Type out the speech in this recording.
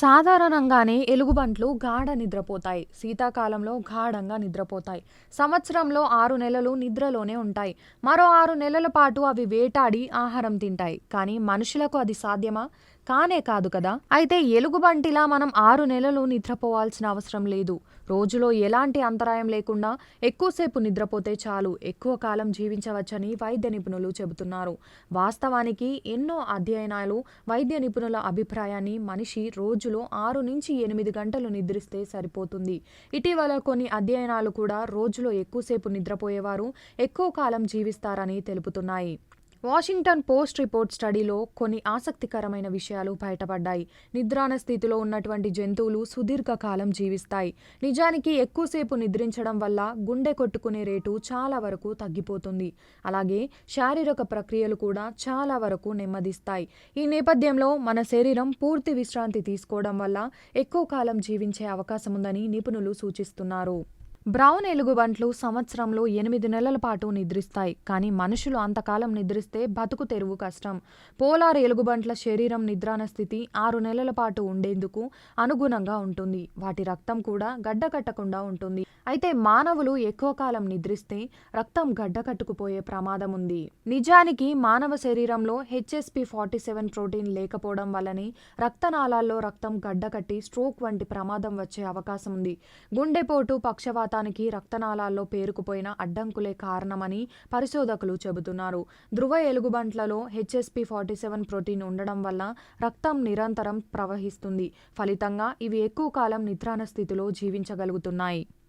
సాధారణంగానే ఎలుగుబంట్లు గాఢ నిద్రపోతాయి. శీతాకాలంలో గాఢంగా నిద్రపోతాయి. సంవత్సరంలో ఆరు నెలలు నిద్రలోనే ఉంటాయి. మరో ఆరు నెలల పాటు అవి వేటాడి ఆహారం తింటాయి. కానీ మనుషులకు అది సాధ్యమా? కానే కాదు కదా. అయితే ఎలుగుబంటిలా మనం ఆరు నెలలు నిద్రపోవాల్సిన అవసరం లేదు. రోజులో ఎలాంటి అంతరాయం లేకుండా ఎక్కువసేపు నిద్రపోతే చాలు. ఎక్కువ కాలం జీవించవచ్చని వైద్య నిపుణులు చెబుతున్నారు. వాస్తవానికి ఎన్నో అధ్యయనాలు వైద్య నిపుణుల అభిప్రాయాన్ని మనిషి రోజులో ఆరు నుంచి ఎనిమిది గంటలు నిద్రిస్తే సరిపోతుంది. ఇటీవల కొన్ని అధ్యయనాలు కూడా రోజులో ఎక్కువసేపు నిద్రపోయేవారు ఎక్కువ కాలం జీవిస్తారని తెలుపుతున్నాయి. వాషింగ్టన్ పోస్ట్ రిపోర్ట్ స్టడీలో కొన్ని ఆసక్తికరమైన విషయాలు బయటపడ్డాయి. నిద్రాణ స్థితిలో ఉన్నటువంటి జంతువులు సుదీర్ఘకాలం జీవిస్తాయి. నిజానికి ఎక్కువసేపు నిద్రించడం వల్ల గుండె కొట్టుకునే రేటు చాలా వరకు తగ్గిపోతుంది. అలాగే శారీరక ప్రక్రియలు కూడా చాలా వరకు నెమ్మదిస్తాయి. ఈ నేపథ్యంలో మన శరీరం పూర్తి విశ్రాంతి తీసుకోవడం వల్ల ఎక్కువ కాలం జీవించే అవకాశం ఉందని నిపుణులు సూచిస్తున్నారు. బ్రౌన్ ఎలుగుబంట్లు సంవత్సరంలో ఎనిమిది నెలల పాటు నిద్రిస్తాయి కానీ మనుషులు అంతకాలం నిద్రిస్తే బతుకు తెరువు కష్టం. పోలార్ ఎలుగుబంట్ల శరీరం నిద్రాన స్థితి ఆరు నెలల పాటు ఉండేందుకు అనుగుణంగా ఉంటుంది. వాటి రక్తం కూడా గడ్డకట్టకుండా ఉంటుంది. అయితే మానవులు ఎక్కువ కాలం నిద్రిస్తే రక్తం గడ్డకట్టుకుపోయే ప్రమాదం ఉంది. నిజానికి మానవ శరీరంలో హెచ్ఎస్పి ఫార్టీ సెవెన్ ప్రోటీన్ లేకపోవడం వల్లనే రక్తనాళాల్లో రక్తం గడ్డకట్టి స్ట్రోక్ వంటి ప్రమాదం వచ్చే అవకాశం ఉంది. గుండెపోటు పక్షవాత శాతానికి రక్తనాళాల్లో పేరుకుపోయిన అడ్డంకులే కారణమని పరిశోధకులు చెబుతున్నారు. ధృవ ఎలుగుబంట్లలో హెచ్ఎస్పి ఫార్టీ సెవెన్ ప్రోటీన్ ఉండడం వల్ల రక్తం నిరంతరం ప్రవహిస్తుంది. ఫలితంగా ఇవి ఎక్కువ కాలం నిద్రాణ స్థితిలో జీవించగలుగుతున్నాయి.